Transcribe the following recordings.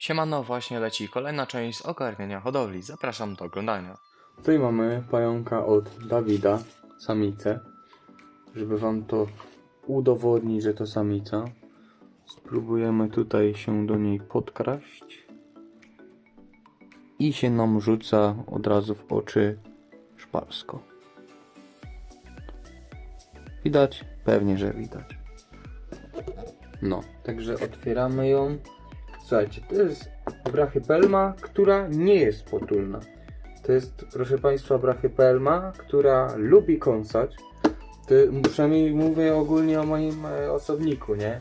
Siemano, właśnie leci kolejna część z ogarniania hodowli. Zapraszam do oglądania. Tutaj mamy pająka od Dawida, samicę. Żeby wam to udowodnić, że to samica, spróbujemy tutaj się do niej podkraść. I się nam rzuca od razu w oczy szparsko. Widać? Pewnie, że widać. No, także otwieramy ją. Słuchajcie, to jest brachypelma, która nie jest potulna. To jest, proszę Państwa, brachypelma, która lubi kąsać. To, przynajmniej mówię ogólnie o moim e, osobniku, nie?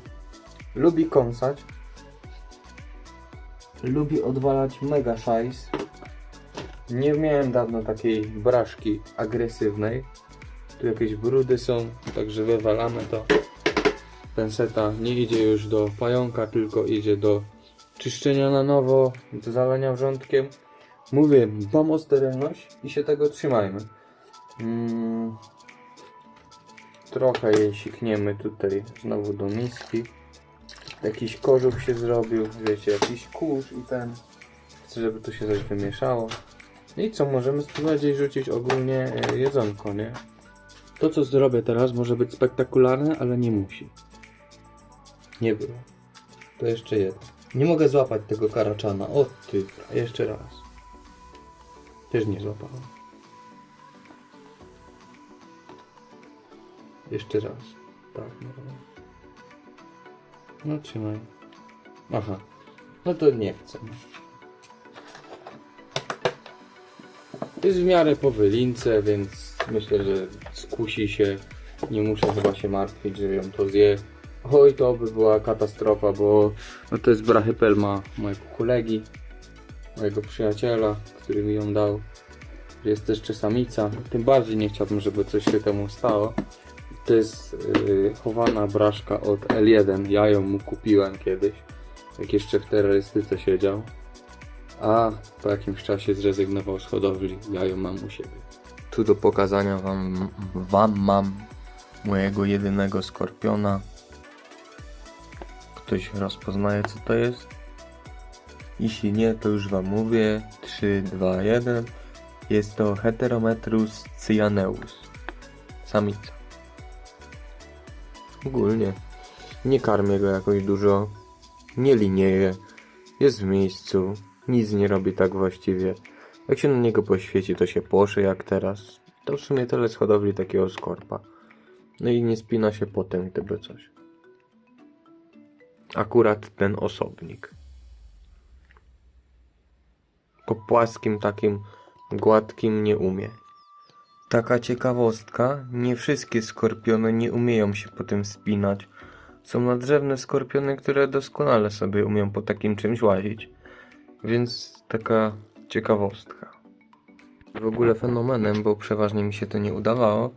Lubi kąsać. Lubi odwalać mega szajs. Nie miałem dawno takiej braszki agresywnej. Tu jakieś brudy są, także wywalamy to. Penseta nie idzie już do pająka, tylko idzie do czyszczenia na nowo, do zalania wrzątkiem. Mówię, dbam o sterylność i się tego trzymajmy. Mm, trochę jej sikniemy tutaj znowu do miski. Jakiś kożuch się zrobił, wiecie, jakiś kurz i ten. Chcę, żeby to się coś wymieszało. I co, możemy spróbować jej rzucić ogólnie e, jedzonko, nie? To, co zrobię teraz, może być spektakularne, ale nie musi. Nie było. To jeszcze jedno. Nie mogę złapać tego karaczana. O ty, jeszcze raz. Też nie złapałem. Jeszcze raz. Tak, no. No trzymaj. Aha. No to nie chcę. Jest w miarę po wylince, więc myślę, że skusi się. Nie muszę chyba się martwić, że ją to zje. Oj, to by była katastrofa, bo no to jest brachypelma mojego kolegi, mojego przyjaciela, który mi ją dał. Jest jeszcze samica. Tym bardziej nie chciałbym, żeby coś się temu stało. To jest yy, chowana braszka od L1. Ja ją mu kupiłem kiedyś, jak jeszcze w terrorystyce siedział. A po jakimś czasie zrezygnował z hodowli. Ja ją mam u siebie. Tu do pokazania wam, wam mam mojego jedynego skorpiona. Ktoś rozpoznaje co to jest? Jeśli nie, to już wam mówię. 3, 2, 1. Jest to Heterometrus cyaneus. Samica. Ogólnie nie karmię go jakoś dużo. Nie linieje. Jest w miejscu. Nic nie robi tak właściwie. Jak się na niego poświeci, to się płoszy jak teraz. To w sumie tyle z hodowli takiego skorpa. No i nie spina się potem, gdyby coś. Akurat ten osobnik. Po płaskim takim gładkim nie umie. Taka ciekawostka, nie wszystkie skorpiony nie umieją się po tym spinać. Są nadrzewne skorpiony, które doskonale sobie umieją po takim czymś łazić. Więc taka ciekawostka. W ogóle fenomenem, bo przeważnie mi się to nie udawało.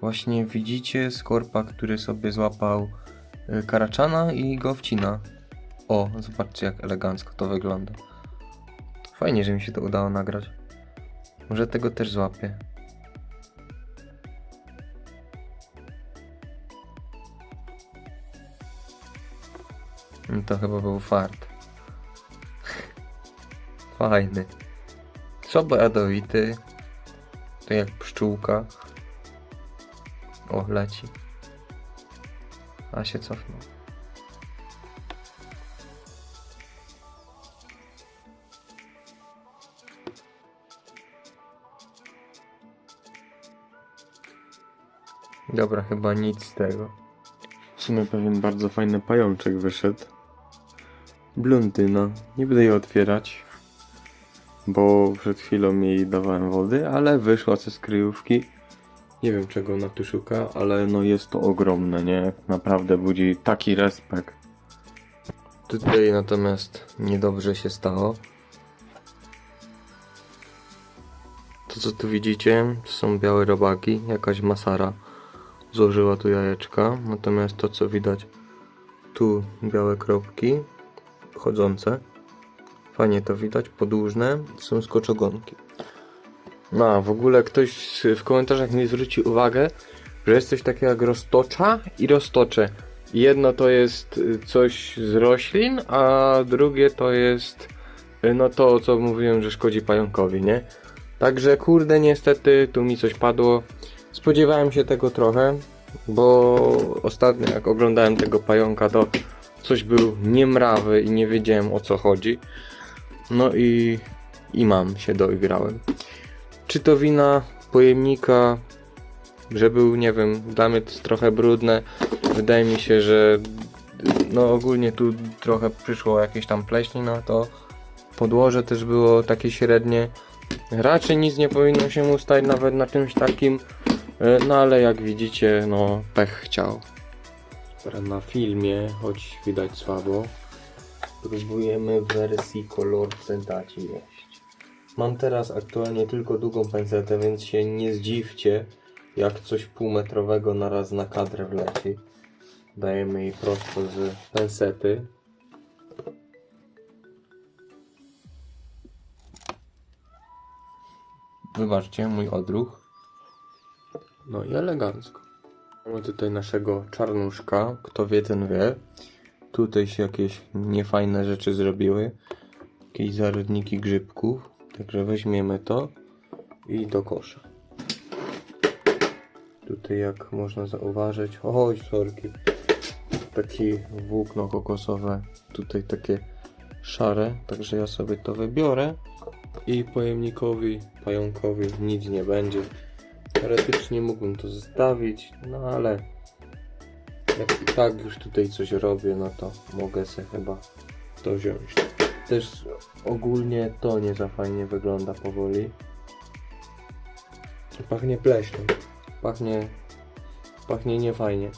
Właśnie widzicie skorpa, który sobie złapał karaczana i go wcina. O, zobaczcie jak elegancko to wygląda. Fajnie, że mi się to udało nagrać. Może tego też złapię. No To chyba był fart. Fajny. Słabo jadowity. To jak pszczółka. O, leci. A się cofnął. Dobra, chyba nic z tego. W sumie pewien bardzo fajny pajączek wyszedł. Blondyna. Nie będę jej otwierać, bo przed chwilą jej dawałem wody, ale wyszła ze skryjówki. Nie wiem czego ona tu szuka, ale no jest to ogromne, nie? Naprawdę budzi taki respekt. Tutaj natomiast niedobrze się stało. To co tu widzicie, to są białe robaki, jakaś masara złożyła tu jajeczka, natomiast to co widać tu białe kropki chodzące, fajnie to widać, podłużne, to są skoczogonki. No, w ogóle ktoś w komentarzach mi zwrócił uwagę, że jest coś takiego jak roztocza i roztocze. Jedno to jest y, coś z roślin, a drugie to jest y, no to, co mówiłem, że szkodzi pająkowi, nie? Także kurde, niestety tu mi coś padło. Spodziewałem się tego trochę, bo ostatnio jak oglądałem tego pająka, to coś był niemrawy i nie wiedziałem o co chodzi. No i, i mam się doigrałem. Czy to wina pojemnika, że był, nie wiem, dla mnie to jest trochę brudne. Wydaje mi się, że no ogólnie tu trochę przyszło jakieś tam pleśni na to. Podłoże też było takie średnie. Raczej nic nie powinno się mu stać nawet na czymś takim. E, No ale jak widzicie, no pech chciał. Na filmie, choć widać słabo, próbujemy w wersji kolor daci jeść. Mam teraz aktualnie tylko długą pensetę, więc się nie zdziwcie, jak coś półmetrowego naraz na kadrę wleci. Dajemy jej prosto z pensety. Wybaczcie, mój odruch. No i elegancko. Mamy tutaj naszego czarnuszka. Kto wie, ten wie. Tutaj się jakieś niefajne rzeczy zrobiły. Jakieś zarodniki grzybków. Także weźmiemy to i do kosza. Tutaj jak można zauważyć, oj sorki, takie włókno kokosowe, tutaj takie szare, także ja sobie to wybiorę i pojemnikowi, pająkowi nic nie będzie. Teoretycznie mógłbym to zostawić, no ale jak i tak już tutaj coś robię, no to mogę sobie chyba to wziąć. Też ogólnie to nie za fajnie wygląda powoli. Pachnie pleśnią. Pachnie, pachnie niefajnie.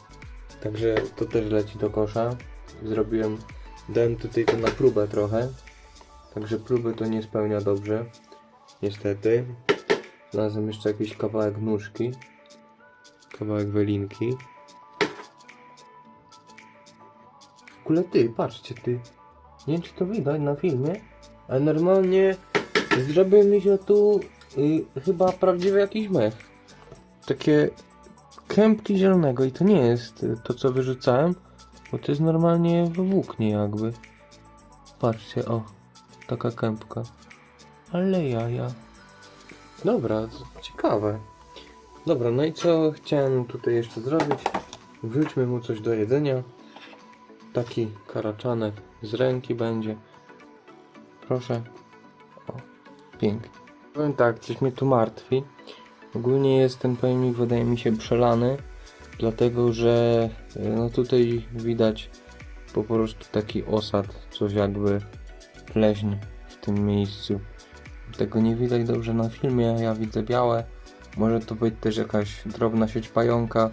Także to też leci do kosza. Zrobiłem, dałem tutaj to na próbę trochę. Także próby to nie spełnia dobrze. Niestety. Znalazłem jeszcze jakiś kawałek nóżki. Kawałek welinki. W ogóle ty, patrzcie ty. Nie wiem czy to widać na filmie, ale normalnie zrobił mi się tu y, chyba prawdziwy jakiś mech. Takie kępki zielonego i to nie jest to co wyrzucałem, bo to jest normalnie w włóknie jakby. Patrzcie, o, taka kępka. Ale jaja. Dobra, ciekawe. Dobra, no i co chciałem tutaj jeszcze zrobić? Wrzućmy mu coś do jedzenia. Taki karaczanek z ręki będzie. Proszę. O, pięknie. Powiem tak, coś mnie tu martwi. Ogólnie jest ten pojemnik, wydaje mi się, przelany, dlatego że y, no tutaj widać po prostu taki osad, coś jakby pleśń w tym miejscu. Tego nie widać dobrze na filmie, ja widzę białe. Może to być też jakaś drobna sieć pająka,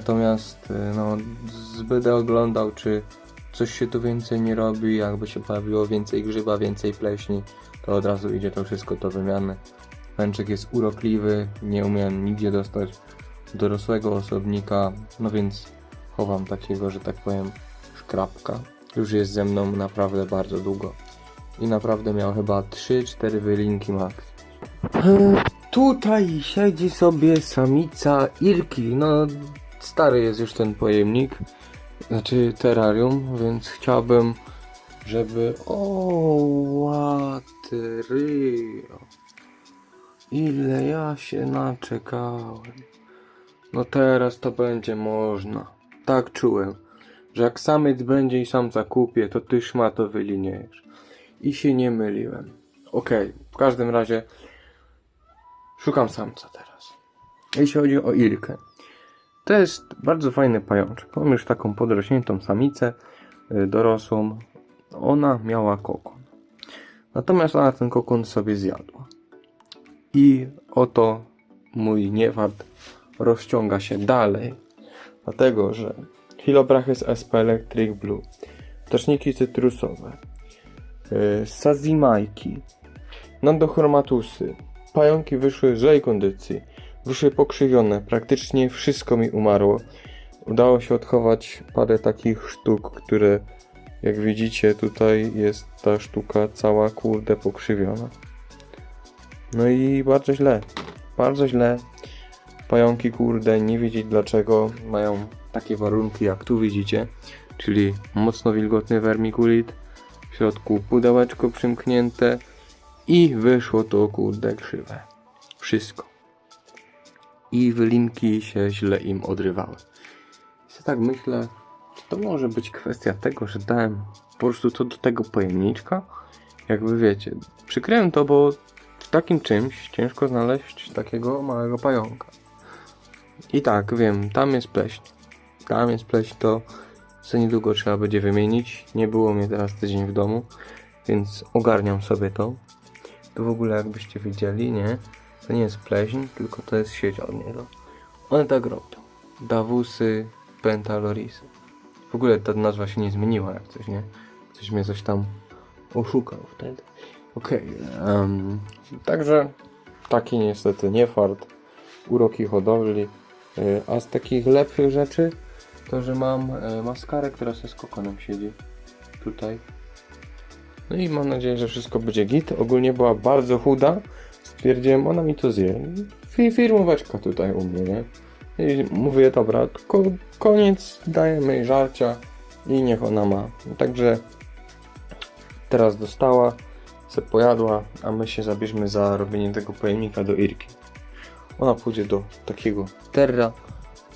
natomiast y, no, z- będę oglądał, czy coś się tu więcej nie robi, jakby się pojawiło więcej grzyba, więcej pleśni, to od razu idzie to wszystko do wymiany. Pęczek jest urokliwy, nie umiem nigdzie dostać dorosłego osobnika, no więc chowam takiego, że tak powiem, szkrapka. Już jest ze mną naprawdę bardzo długo. I naprawdę miał chyba 3-4 wylinki max. E, tutaj siedzi sobie samica Irki. No, stary jest już ten pojemnik, znaczy terrarium, więc chciałbym, żeby... O, łaterio. Ile ja się naczekałem. No teraz to będzie można. Tak czułem, że jak samiec będzie i samca kupię, to ty szmato wyliniejesz. I się nie myliłem. Okej, w każdym razie szukam samca teraz. Jeśli chodzi o Ilkę. To jest bardzo fajny pajączek. Mam już taką podrośniętą samicę, y, dorosłą. Ona miała kokon. Natomiast ona ten kokon sobie zjadła. I oto mój niewad rozciąga się dalej. Dlatego, że Hilobrachys sp Electric Blue, ptaszniki cytrusowe, yy, sazimajki, nandochromatusy, pająki wyszły w złej kondycji, wyszły pokrzywione, praktycznie wszystko mi umarło. Udało się odchować parę takich sztuk, które jak widzicie tutaj jest ta sztuka cała kurde pokrzywiona. No i bardzo źle. Bardzo źle. Pająki, kurde, nie wiedzieć dlaczego mają takie warunki jak tu widzicie, czyli mocno wilgotny vermiculit, w środku pudełeczko przymknięte i wyszło to kurde krzywe. Wszystko. I wylinki się źle im odrywały. I sobie tak myślę, czy to może być kwestia tego, że dałem po prostu to do tego pojemniczka? Jakby wiecie, przykryłem to, bo w takim czymś ciężko znaleźć takiego małego pająka. I tak, wiem, tam jest pleśń. Tam jest pleśń, to za niedługo trzeba będzie wymienić. Nie było mnie teraz tydzień w domu, więc ogarniam sobie to. To w ogóle jakbyście widzieli, nie? To nie jest pleśń, tylko to jest sieć od niego. One tak robią. Dawusy, pentalorisy. W ogóle ta nazwa się nie zmieniła jak coś, nie? Ktoś mnie coś tam oszukał wtedy. Okej, em, także taki niestety nie fart, uroki hodowli. Y, A z takich lepszych rzeczy to, że mam e, maskarę, która ze skokonem siedzi tutaj. No i mam nadzieję, że wszystko będzie git. Ogólnie była bardzo chuda. Stwierdziłem, ona mi to zje. Fi- Firmóweczka tutaj u mnie, nie? I mówię, dobra, ko koniec, dajemy jej żarcia i niech ona ma. Także teraz dostała, se pojadła, a my się zabierzmy za robienie tego pojemnika do Irki. Ona pójdzie do takiego terra,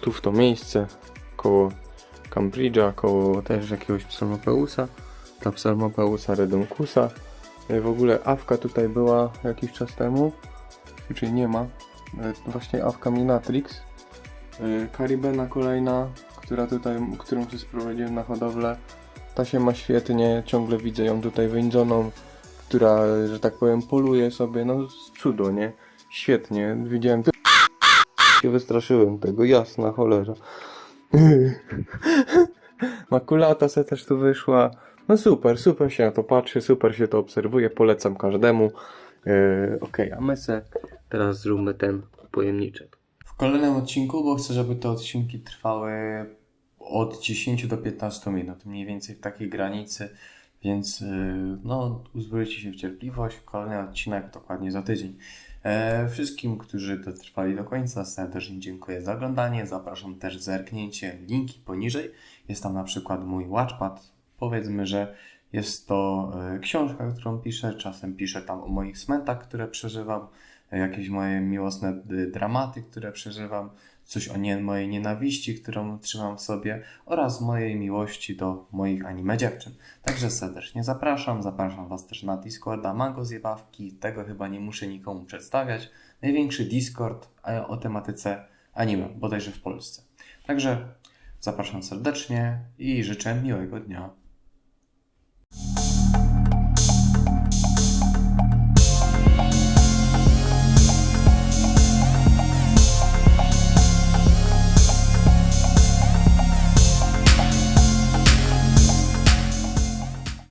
tu w to miejsce, koło Cambridge'a, koło też jakiegoś psalmopeusa, ta psalmopeusa reduncusa. E, W ogóle awka tutaj była jakiś czas temu, czyli nie ma. E, Właśnie awka Minatrix. E, Karibena kolejna, która tutaj, którą się sprowadziłem na hodowlę. Ta się ma świetnie, ciągle widzę ją tutaj wędzoną, która, że tak powiem, poluje sobie, no cudo, nie? Świetnie, widziałem się wystraszyłem tego, jasna cholera. Makulata se też tu wyszła. No super, super się na to patrzy, super się to obserwuje, polecam każdemu. Yy, Okej, a my se teraz zróbmy ten pojemniczek. W kolejnym odcinku, bo chcę, żeby te odcinki trwały od 10 do 15 minut, mniej więcej w takiej granicy, więc yy, no uzbroicie się w cierpliwość. Kolejny odcinek dokładnie za tydzień. E, wszystkim, którzy dotrwali do końca, serdecznie dziękuję za oglądanie. Zapraszam też zerknięcie linki poniżej. Jest tam na przykład mój Watchpad. Powiedzmy, że jest to e, książka, którą piszę. Czasem piszę tam o moich smętach, które przeżywam, e, jakieś moje miłosne dramaty, które przeżywam, coś o nie, mojej nienawiści, którą trzymam w sobie oraz mojej miłości do moich anime dziewczyn. Także serdecznie zapraszam. Zapraszam Was też na Discorda Mango Zjebawki. Tego chyba nie muszę nikomu przedstawiać. Największy Discord e, o tematyce anime, bodajże w Polsce. Także zapraszam serdecznie i życzę miłego dnia. you